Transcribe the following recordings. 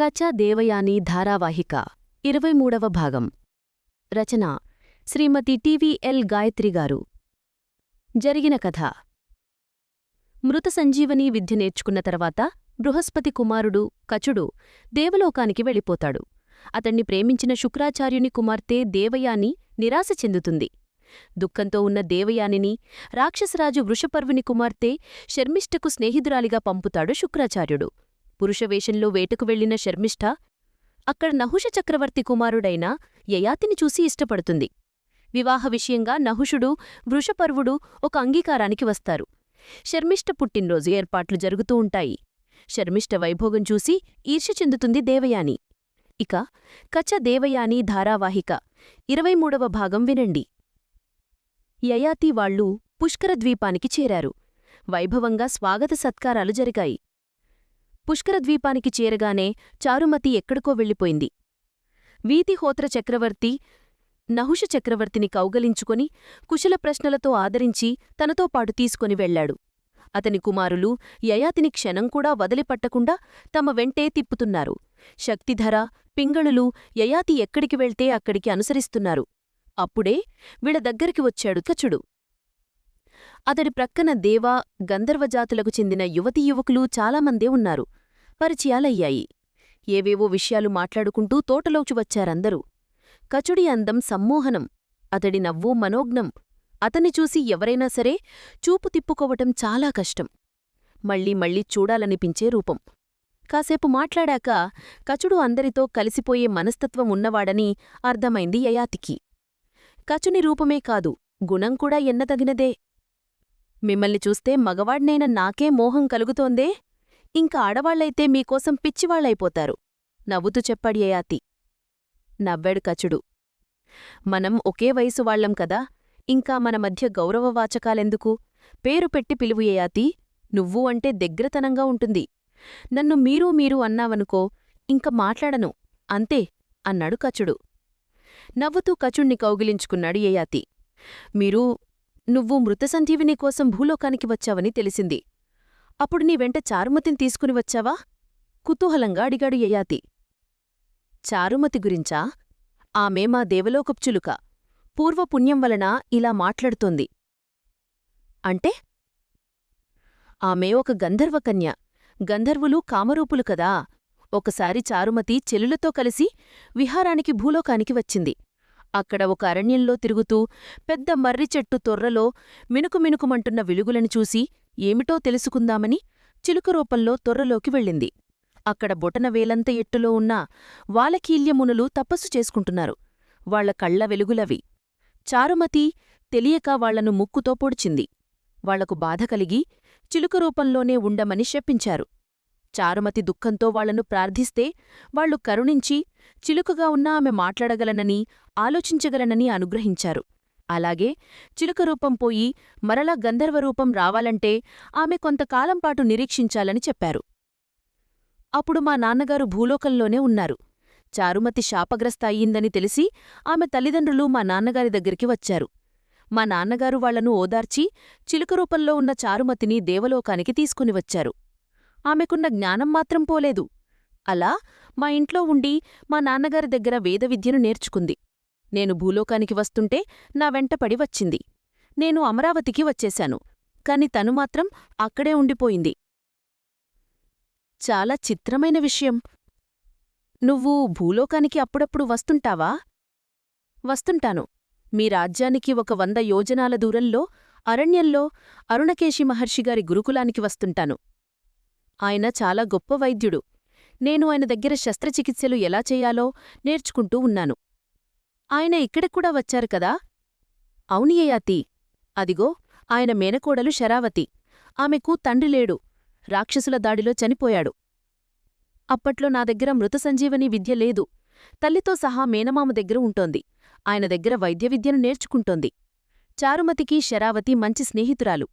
కచ దేవయాని ధారావాహిక ఇరవై మూడవ భాగం. రచన శ్రీమతి టివిఎల్ గాయత్రి గారు. జరిగిన కథ. మృత సంజీవని విద్య నేర్చుకున్న తర్వాత బృహస్పతి కుమారుడు కచుడు దేవలోకానికి వెళ్ళిపోతాడు. అతణ్ణి ప్రేమించిన శుక్రాచార్యుని కుమార్తె దేవయాని నిరాశ చెందుతుంది. దుఃఖంతో ఉన్న దేవయానిని రాక్షసరాజు వృషపర్వుని కుమార్తె శర్మిష్ఠకు స్నేహితురాలిగా పంపుతాడు శుక్రాచార్యుడు. పురుషవేషంలో వేటకు వెళ్ళిన శర్మిష్ఠ అక్కడ నహుష చక్రవర్తి కుమారుడైన యయాతిని చూసి ఇష్టపడుతుంది. వివాహ విషయంగా నహుషుడు వృషపర్వుడు ఒక అంగీకారానికి వస్తారు. శర్మిష్ఠ పుట్టినరోజు ఏర్పాట్లు జరుగుతూ ఉంటాయి. శర్మిష్ఠ వైభోగం చూసి ఈర్ష్య చెందుతుంది దేవయాని. ఇక కచ దేవయాని ధారావాహిక ఇరవై మూడవ భాగం వినండి. యయాతి వాళ్ళు పుష్కర ద్వీపానికి చేరారు. వైభవంగా స్వాగత సత్కారాలు జరిగాయి. పుష్కరద్వీపానికి చేరగానే చారుమతి ఎక్కడికో వెళ్ళిపోయింది. వీతిహోత్ర చక్రవర్తి నహుష చక్రవర్తిని కౌగలించుకొని కుశల ప్రశ్నలతో ఆదరించి తనతో పాటు తీసుకొని వెళ్ళాడు అతని కుమారులు యయాతిని క్షణం కూడా వదిలిపట్టకుండా తమ వెంటే తిప్పుతున్నారు. శక్తిధర పింగళులు యయాతి ఎక్కడికి వెళ్తే అక్కడికి అనుసరిస్తున్నారు. అప్పుడే వీళ్ళ దగ్గరికి వచ్చాడు. కచుడు అతడి ప్రక్కన దేవా గంధర్వజాతులకు చెందిన యువతీ యువకులు చాలామందే ఉన్నారు. పరిచయాలయ్యాయి. ఏవేవో విషయాలు మాట్లాడుకుంటూ తోటలోకి వచ్చారందరూ. కచుడి అందం సమ్మోహనం అతడి నవ్వు మనోజ్ఞం అతన్ని చూసి ఎవరైనా సరే చూపు తిప్పుకోవటం చాలా కష్టం. మళ్ళీ మళ్ళీ చూడాలనిపించే రూపం. కాసేపు మాట్లాడాక కచుడు అందరితో కలిసిపోయే మనస్తత్వం ఉన్నవాడని అర్థమైంది యయాతికి. కచుని రూపమే కాదు గుణం కూడా ఎన్నతగినదే మిమ్మల్ని చూస్తే మగవాడ్నైన నాకే మోహం కలుగుతోందే. ఇంకా ఆడవాళ్ళైతే మీకోసం పిచ్చివాళ్ళైపోతారు నవ్వుతూ చెప్పాడు యయాతి. నవ్వాడు కచుడు. మనం ఒకే వయసు వాళ్ళం కదా. ఇంకా మన మధ్య గౌరవవాచకాలెందుకు? పేరు పెట్టి పిలువు యయాతి. నువ్వు అంటే దగ్గరతనంగా ఉంటుంది. నన్ను మీరు మీరు అన్నావనుకో ఇంక మాట్లాడను. అంతే అన్నాడు కచుడు. నవ్వుతూ కచుణ్ణి కౌగిలించుకున్నాడు యయాతి. మీరు నువ్వు మృతసంజీవిని కోసం భూలోకానికి వచ్చావని తెలిసింది. అప్పుడు నీ వెంట చారుమతిని తీసుకుని వచ్చావా? కుతూహలంగా అడిగాడు యయాతి. చారుమతి గురించా? ఆమె మా దేవలోకప్చులుక పూర్వపుణ్యం వలన ఇలా మాట్లాడుతోంది. అంటే? ఆమె ఒక గంధర్వకన్య. గంధర్వులు కామరూపులు కదా. ఒకసారి చారుమతి చెలులతో కలిసి విహారానికి భూలోకానికి వచ్చింది. అక్కడ ఒక అరణ్యంలో తిరుగుతూ పెద్ద మర్రి చెట్టు తొర్రలో మినుకుమినుకుమంటున్న వెలుగులను చూసి ఏమిటో తెలుసుకుందామని చిలుక రూపంలో తొర్రలోకి వెళ్ళింది. అక్కడ బొటన వేలంత ఎట్టులో ఉన్న వాలకీల్యమునులు తపస్సు చేసుకుంటున్నారు. వాళ్ళ కళ్ళ వెలుగులవి. చారుమతి తెలియక వాళ్ళను ముక్కుతో పొడిచింది. వాళ్ళకు బాధ కలిగి చిలుక రూపంలోనే ఉండమని శప్పించారు చారుమతి దుఃఖంతో వాళ్ళను ప్రార్థిస్తే వాళ్ళు కరుణించి చిలుకగా ఉన్న ఆమె మాట్లాడగలనని ఆలోచించగలనని అనుగ్రహించారు. అలాగే చిలుక రూపం పోయి మరలా గంధర్వరూపం రావాలంటే ఆమె కొంతకాలంపాటు నిరీక్షించాలని చెప్పారు. అప్పుడు మా నాన్నగారు భూలోకంలోనే ఉన్నారు. చారుమతి శాపగ్రస్త అయ్యిందని తెలిసి ఆమె తల్లిదండ్రులు మా నాన్నగారి దగ్గరికి వచ్చారు. మా నాన్నగారు వాళ్ళను ఓదార్చి చిలుక రూపంలో ఉన్న చారుమతిని దేవలోకానికి తీసుకుని వచ్చారు. ఆమెకున్న జ్ఞానం మాత్రం పోలేదు. అలా మా ఇంట్లో ఉండి మా నాన్నగారి దగ్గర వేదవిద్యను నేర్చుకుంది. నేను భూలోకానికి వస్తుంటే నా వెంటపడి వచ్చింది. నేను అమరావతికి వచ్చేశాను. కాని తను మాత్రం అక్కడే ఉండిపోయింది. చాలా చిత్రమైన విషయం. నువ్వు భూలోకానికి అప్పుడప్పుడు వస్తుంటావా? వస్తుంటాను. మీ రాజ్యానికి ఒక వంద యోజనాల దూరంలో అరణ్యంలో అరుణకేశి మహర్షిగారి గురుకులానికి వస్తుంటాను. ఆయన చాలా గొప్ప వైద్యుడు. నేను ఆయన దగ్గర శస్త్రచికిత్సలు ఎలా చేయాలో నేర్చుకుంటూ ఉన్నాను. ఆయన ఇక్కడిక్కూడా వచ్చారు కదా? అవునియయాతి అదిగో ఆయన మేనకోడలు శరావతి. ఆమెకు తండ్రి లేడు. రాక్షసుల దాడిలో చనిపోయాడు. అప్పట్లో నా దగ్గర మృత సంజీవని విద్య లేదు. తల్లితో సహా మేనమామ దగ్గర ఉంటోంది. ఆయన దగ్గర వైద్య విద్యను నేర్చుకుంటోంది. చారుమతికి శరావతి మంచి స్నేహితురాలు.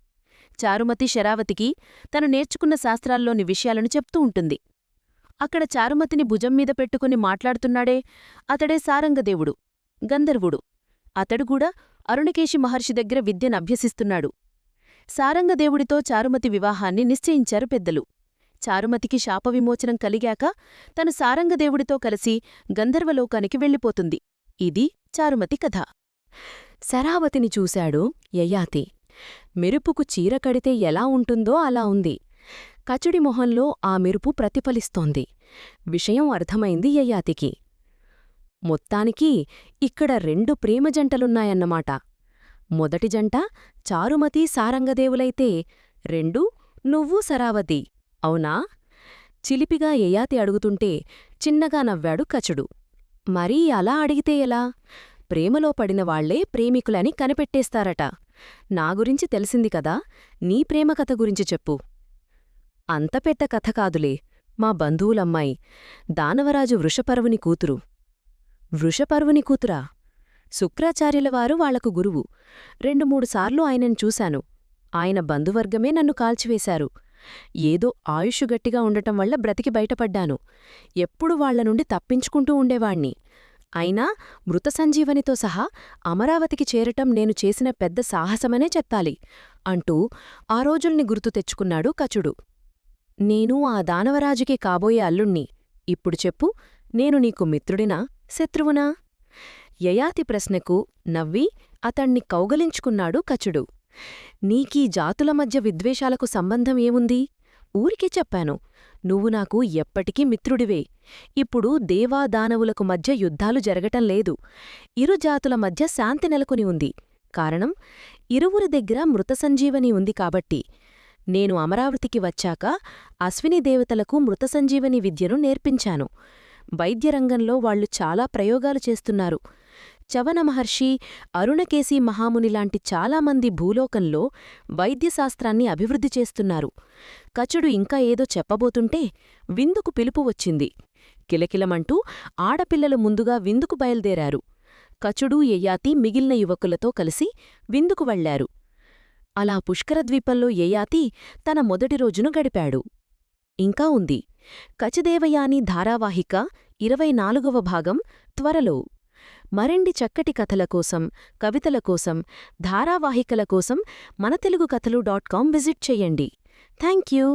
చారుమతి శరావతికి తను నేర్చుకున్న శాస్త్రాల్లోని విషయాలను చెప్తూ ఉంటుంది. అక్కడ చారుమతిని భుజం మీద పెట్టుకుని మాట్లాడుతున్నాడే అతడే సారంగదేవుడు గంధర్వుడు. అతడుగూడా అరుణకేశి మహర్షి దగ్గర విద్యను అభ్యసిస్తున్నాడు. సారంగదేవుడితో చారుమతి వివాహాన్ని నిశ్చయించారు పెద్దలు. చారుమతికి శాపవిమోచనం కలిగాక తను సారంగదేవుడితో కలిసి గంధర్వలోకానికి వెళ్ళిపోతుంది. ఇది చారుమతి కథ. శరావతిని చూశాడు యయాతి. మెరుపుకు చీర కడితే ఎలా ఉంటుందో అలా ఉంది. కచుడి మొహంలో ఆ మెరుపు ప్రతిఫలిస్తోంది. విషయం అర్థమైంది యయాతికి. మొత్తానికి ఇక్కడ రెండు ప్రేమ జంటలున్నాయన్నమాట. మొదటి జంట చారుమతి సారంగదేవులైతే రెండు నువ్వు సరావతి. అవునా? చిలిపిగా యయాతి అడుగుతుంటే చిన్నగా నవ్వాడు కచుడు. మరీ అలా అడిగితే ఎలా? ప్రేమలో పడిన వాళ్ళే ప్రేమికులని కనిపెట్టేస్తారట. నా గురించి తెలిసింది కదా నీ ప్రేమ కథ గురించి చెప్పు. అంత పెద్ద కథ కాదులే మా బంధువులమ్మాయి దానవరాజు వృషపర్వుని కూతురు. వృషపర్వుని కూతురా? శుక్రాచార్యులవారు వాళ్ళకు గురువు. రెండు మూడుసార్లు ఆయనను చూశాను. ఆయన బంధువర్గమే నన్ను కాల్చివేశారు. ఏదో ఆయుషు గట్టిగా ఉండటం వల్ల బ్రతికి బయటపడ్డాను. ఎప్పుడు వాళ్ళ నుండి తప్పించుకుంటూ ఉండేవాణ్ణి. అయినా మృత సంజీవనితో సహా అమరావతికి చేరటం నేను చేసిన పెద్ద సాహసమనే చెత్తాలి అంటూ ఆ రోజుల్ని గుర్తు తెచ్చుకున్నాడు కచుడు. నేను ఆ దానవరాజుకి కాబోయే అల్లుణ్ణి ఇప్పుడు చెప్పు నేను నీకు మిత్రుడినా శత్రువునా? యయాతి ప్రశ్నకు నవ్వి అతణ్ణి కౌగలించుకున్నాడు కచుడు. నీకీ జాతుల మధ్య విద్వేషాలకు సంబంధం ఏముంది? ఊరికే చెప్పాను నువ్వు నాకు ఎప్పటికీ మిత్రుడివే. ఇప్పుడు దేవాదానవులకు మధ్య యుద్ధాలు జరగటం లేదు. ఇరు జాతుల మధ్య శాంతి నెలకొని ఉంది. కారణం ఇరువురి దగ్గర మృతసంజీవని ఉంది కాబట్టి. నేను అమరావతికి వచ్చాక అశ్విని దేవతలకు మృతసంజీవని విద్యను నేర్పించాను. వైద్యరంగంలో వాళ్ళు చాలా ప్రయోగాలు చేస్తున్నారు. చవన మహర్షి అరుణకేశీ మహామునిలాంటి చాలామంది భూలోకంలో వైద్యశాస్త్రాన్ని అభివృద్ధి చేస్తున్నారు. కచుడు ఇంకా ఏదో చెప్పబోతుంటే విందుకు పిలుపు వచ్చింది. కిలకిలమంటూ ఆడపిల్లలు ముందుగా విందుకు బయల్దేరారు. కచుడు యయాతి మిగిలిన యువకులతో కలిసి విందుకు వెళ్ళారు అలా పుష్కరద్వీపంలో యయాతి తన మొదటి రోజును గడిపాడు. ఇంకా ఉంది. కచదేవయాని ధారావాహిక ఇరవై నాలుగవ భాగం త్వరలో. మరెండి చక్కటి కథల కోసం కవితల కోసం ధారావాహికల కోసం మన తెలుగు కథలు డాట్ కాం విజిట్ చెయ్యండి థ్యాంక్ యూ